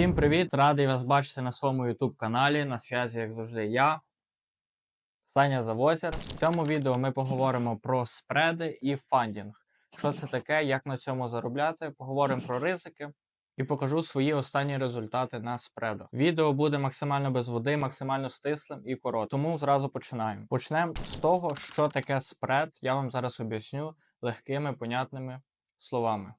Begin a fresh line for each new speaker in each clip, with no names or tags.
Всім привіт! Радий вас бачити на своєму YouTube каналі. На зв'язі, як завжди, я, Саня Завозер. В цьому відео ми поговоримо про спреди і фандінг. Що це таке, як на цьому заробляти, поговоримо про ризики і покажу свої останні результати на спредах. Відео буде максимально без води, максимально стислим і коротким. Тому зразу починаємо. Почнемо з того, що таке спред. Я вам зараз об'ясню легкими, понятними словами.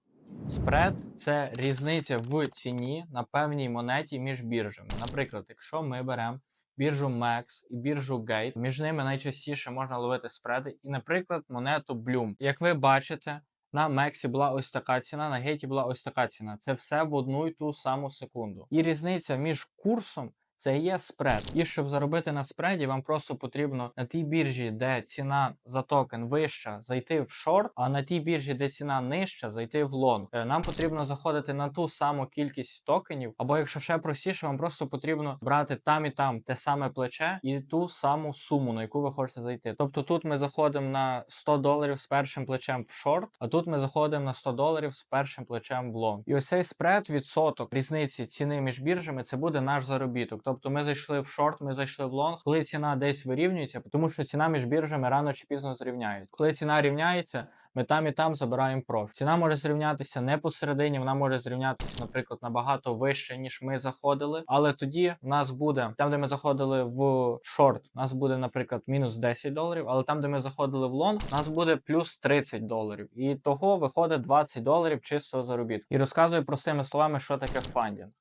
Спред це різниця в ціні на певній монеті між біржами. Наприклад, якщо ми беремо біржу MEX і біржу Gate, між ними найчастіше можна ловити спреди, і, наприклад, монету Bloom. Як ви бачите, на Мексі була ось така ціна, на гейті була ось така ціна. Це все в одну й ту саму секунду. І різниця між курсом. Це є спред. І щоб заробити на спреді, вам просто потрібно на тій біржі, де ціна за токен вища, зайти в шорт, а на тій біржі, де ціна нижча, зайти в лонг. Е, Нам потрібно заходити на ту саму кількість токенів, або якщо ще простіше, вам просто потрібно брати там і там те саме плече і ту саму суму, на яку ви хочете зайти. Тобто тут ми заходимо на 100 доларів з першим плечем в шорт, а тут ми заходимо на 100 доларів з першим плечем в лонг. І ось цей спред, відсоток різниці ціни між біржами, це буде наш заробіток. Тобто ми зайшли в шорт, ми зайшли в лонг, коли ціна десь вирівнюється, тому що ціна між біржами рано чи пізно зрівняється. Коли ціна рівняється. Ми там і там забираємо профіт. Ціна може зрівнятися не посередині, вона може зрівнятися, наприклад, набагато вище, ніж ми заходили. Але тоді в нас буде там, де ми заходили в шорт, у нас буде, наприклад, мінус 10 доларів. Але там, де ми заходили в лонг, у нас буде плюс 30 доларів. І того виходить 20 доларів чистого заробітку. І розказую простими словами, що таке фандінг.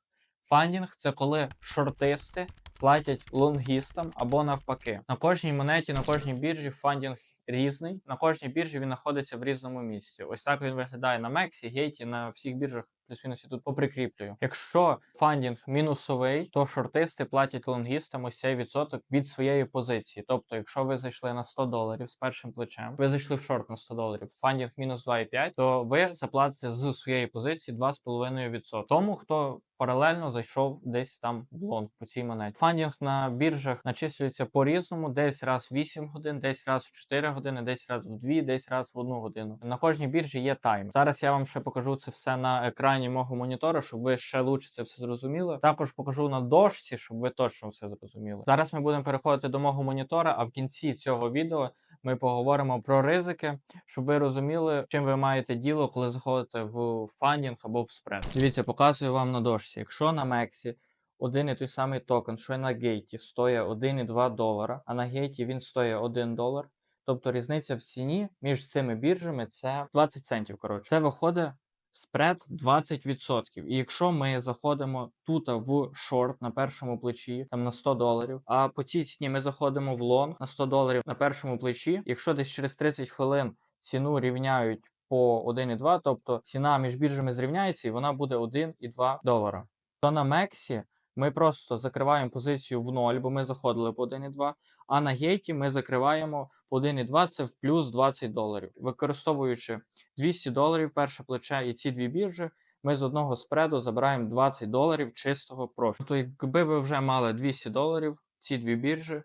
Фандінг це коли шортисти платять лонгістам або навпаки. На кожній монеті, на кожній біржі фандінг різний. На кожній біржі він знаходиться в різному місці. Ось так він виглядає на Мексі, Гейті, на всіх біржах. Плюс-мінус я тут поприкріплюю. Якщо фандінг мінусовий, то шортисти платять лонгістам ось цей відсоток від своєї позиції. Тобто, якщо ви зайшли на 100 доларів з першим плечем, ви зайшли в шорт на 100 доларів, фандінг мінус 2,5, то ви заплатите з своєї позиції 2,5%. Тому хто паралельно зайшов десь там в лонг по цій монеті. Фандінг на біржах начислюється по-різному, десь раз в 8 годин, десь раз в 4 години, десь раз в 2, десь раз в 1 годину. На кожній біржі є тайм. Зараз я вам ще покажу це все на екрані мого монітора, щоб ви ще лучше це все зрозуміли. Також покажу на дошці, щоб ви точно все зрозуміли. Зараз ми будемо переходити до мого монітора, а в кінці цього відео ми поговоримо про ризики, щоб ви розуміли, чим ви маєте діло, коли заходите в фандінг або в спред. Дивіться, показую вам на дошці. Якщо на Мексі один і той самий токен, що на гейті, стоїть 1,2 долара, а на гейті він стоїть 1 долар. Тобто різниця в ціні між цими біржами це 20 центів. Коротше, це виходить спред 20%. І якщо ми заходимо тут в шорт на першому плечі, там на 100 доларів, а по цій ціні ми заходимо в лонг на 100 доларів на першому плечі, якщо десь через 30 хвилин ціну рівняють по 1,2, тобто ціна між біржами зрівняється і вона буде 1,2 долара. То на Мексі ми просто закриваємо позицію в 0, бо ми заходили по 1,2, а на гейті ми закриваємо по 1,2, це в плюс 20 доларів. Використовуючи 200 доларів перше плече і ці дві біржі, ми з одного спреду забираємо 20 доларів чистого профіту. Тобто, якби ви вже мали 200 доларів, ці дві біржі,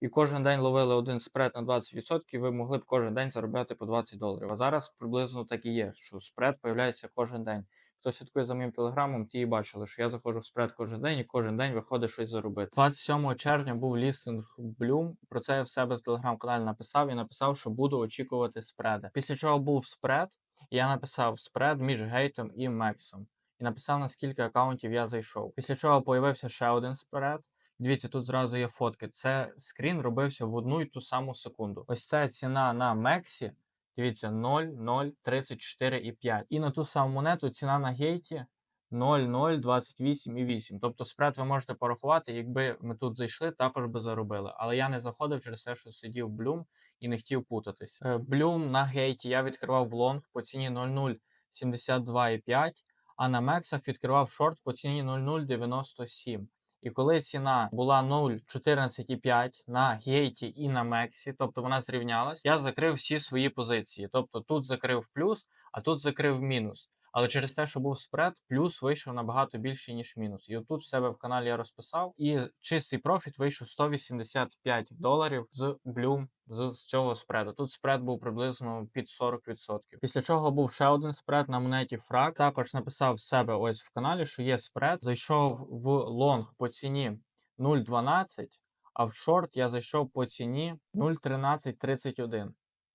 і кожен день ловили один спред на 20%, ви могли б кожен день заробляти по 20 доларів. А зараз приблизно так і є, що спред появляється кожен день. Хто слідкує за моїм телеграмом, ті і бачили, що я заходжу в спред кожен день і кожен день виходить щось заробити. 27 червня був лістинг Bloom. Про це я в себе в телеграм-каналі написав і написав, що буду очікувати спреди. Після чого був спред, я написав спред між гейтом і Мексом. І написав, на скільки аккаунтів я зайшов. Після чого появився ще один спред. Дивіться, тут зразу є фотки. Це скрін робився в одну і ту саму секунду. Ось ця ціна на Мексі. Дивіться, 0,034,5. І на ту саму монету ціна на гейті 0,028,8. Тобто спред ви можете порахувати, якби ми тут зайшли, також би заробили. Але я не заходив через те, що сидів Bloom і не хотів путатись. Bloom на гейті я відкривав в лонг по ціні 0,072,5, а на мексах відкривав шорт по ціні 0,097. І коли ціна була 0,14,5 на гейті і на мексі, тобто вона зрівнялась, я закрив всі свої позиції. Тобто тут закрив плюс, а тут закрив мінус. Але через те, що був спред, плюс вийшов набагато більший, ніж мінус. І отут в себе в каналі я розписав, і чистий профіт вийшов 185 доларів з Bloom з, цього спреду. Тут спред був приблизно під 40%. Після чого був ще один спред на монеті Фраг. Також написав в себе ось в каналі, що є спред. Зайшов в лонг по ціні 0,12, а в шорт я зайшов по ціні 0,1331.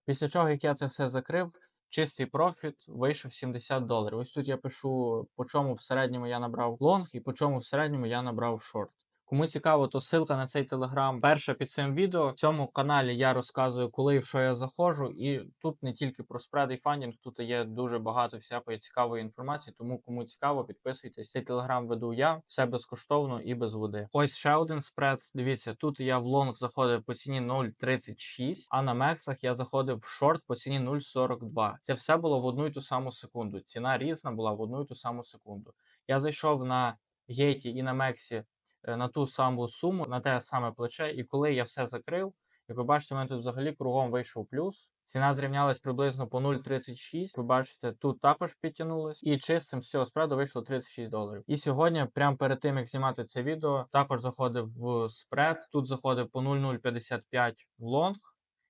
Після чого, як я це все закрив, чистий профіт вийшов 70 доларів. Ось тут я пишу, по чому в середньому я набрав лонг і по чому в середньому я набрав шорт. Кому цікаво, то ссылка на цей телеграм перша під цим відео. В цьому каналі я розказую, коли і в що я заходжу. І тут не тільки про спред і фандінг, тут є дуже багато всякої цікавої інформації. Тому кому цікаво, підписуйтесь. Цей телеграм веду я, все безкоштовно і без води. Ось ще один спред. Дивіться, тут я в лонг заходив по ціні 0,36, а на мексах я заходив в шорт по ціні 0,42. Це все було в одну й ту саму секунду. Ціна різна була в одну й ту саму секунду. Я зайшов на гейті і на мексі на ту саму суму, на те саме плече. І коли я все закрив, як ви бачите, у мене тут взагалі кругом вийшов плюс. Ціна зрівнялась приблизно по 0,36. Ви бачите, тут також підтягнулась. І чистим з цього спреду вийшло 36 доларів. І сьогодні, прямо перед тим як знімати це відео, також заходив в спред. Тут заходив по 0,055 в лонг,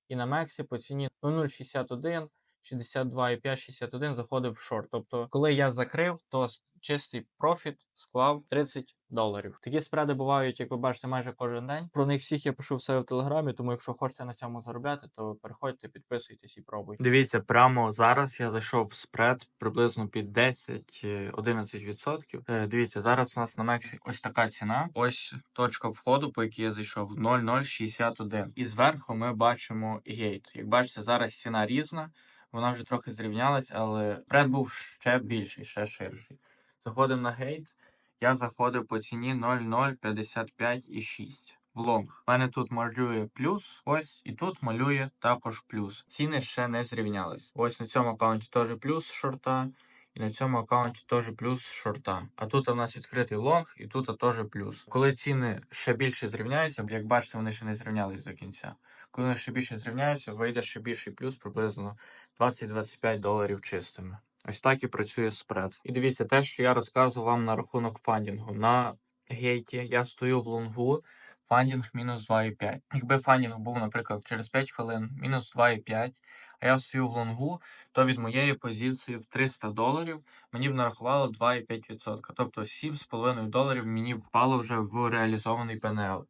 і на мексі по ціні 0,061. 62,5, 61 заходив в шорт. Тобто, коли я закрив, то чистий профіт склав 30 доларів. Такі спреди бувають, як ви бачите, майже кожен день. Про них всіх я пишу в себе в телеграмі, тому якщо хочете на цьому заробляти, то переходьте, підписуйтесь і пробуйте. Дивіться, прямо зараз я зайшов в спред приблизно під 10-11%. Е, Дивіться, зараз у нас на Мексі ось така ціна. Ось точка входу, по якій я зайшов 0,061. І зверху ми бачимо гейт. Як бачите, зараз ціна різна. Вона вже трохи зрівнялась, але пред був ще більший, ще ширший. Заходимо на гейт. Я заходив по ціні 0,055,6 в лонг. У мене тут малює плюс, ось, і тут малює також плюс. Ціни ще не зрівнялись. Ось на цьому аккаунті теж плюс шорта, і на цьому аккаунті теж плюс шорта. А тут у нас відкритий лонг, і тут теж плюс. Коли ціни ще більше зрівняються, як бачите, вони ще не зрівнялись до кінця. Коли вони ще більше зрівняються, вийде ще більший плюс, приблизно 20-25 доларів чистими. Ось так і працює спред. І дивіться, те, що я розказував вам на рахунок фандінгу. На гейті я стою в лонгу, фандінг мінус 2,5. Якби фандінг був, наприклад, через 5 хвилин мінус 2,5, а я стою в лонгу, то від моєї позиції в 300 доларів мені б нарахувало 2,5%. Тобто 7,5 доларів мені впало вже в реалізований ПНЛ.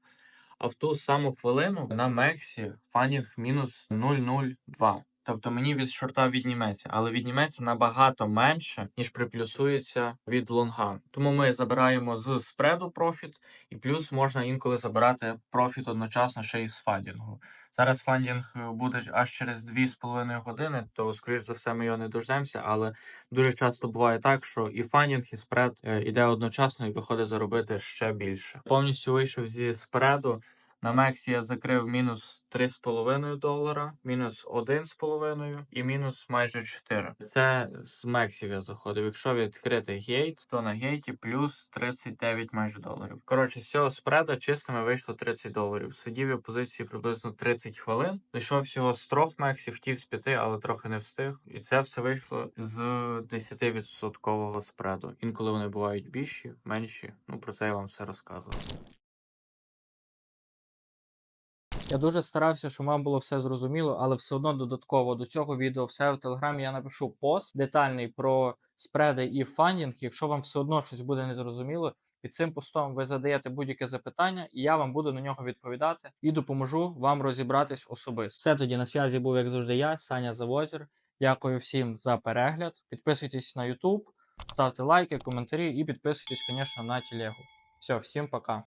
А в ту саму хвилину на Мексі фандінг мінус 0,02. Тобто мені від шорта відніметься, але відніметься набагато менше, ніж приплюсується від лонга. Тому ми забираємо з спреду профіт, і плюс можна інколи забирати профіт одночасно ще й з фандінгу. Зараз фандінг е, буде аж через 2,5 години, то, скоріш за все, ми його не дождемося, але дуже часто буває так, що і фандінг, і спред е, іде одночасно і виходить заробити ще більше. Повністю вийшов зі спреду. На Мексі я закрив мінус 3,5 долара, мінус 1,5 і мінус майже 4. Це з Мексів я заходив. Якщо відкрити гейт, то на гейті плюс 39 майже доларів. Коротше, з цього спреда чистими вийшло 30 доларів. Сидів я позиції приблизно 30 хвилин. Зайшов всього з трьох мексів, хотів з п'яти, але трохи не встиг. І це все вийшло з 10% спреду. Інколи вони бувають більші, менші. Ну про це я вам все розказував. Я дуже старався, щоб вам було все зрозуміло, але все одно додатково до цього відео все в телеграмі я напишу пост детальний про спреди і фандінг. Якщо вам все одно щось буде незрозуміло, під цим постом ви задаєте будь-яке запитання, і я вам буду на нього відповідати і допоможу вам розібратись особисто. Все тоді на зв'язі був, як завжди, я, Саня Завозір. Дякую всім за перегляд. Підписуйтесь на YouTube, ставте лайки, коментарі і підписуйтесь, звісно, на телегу. Все, всім пока.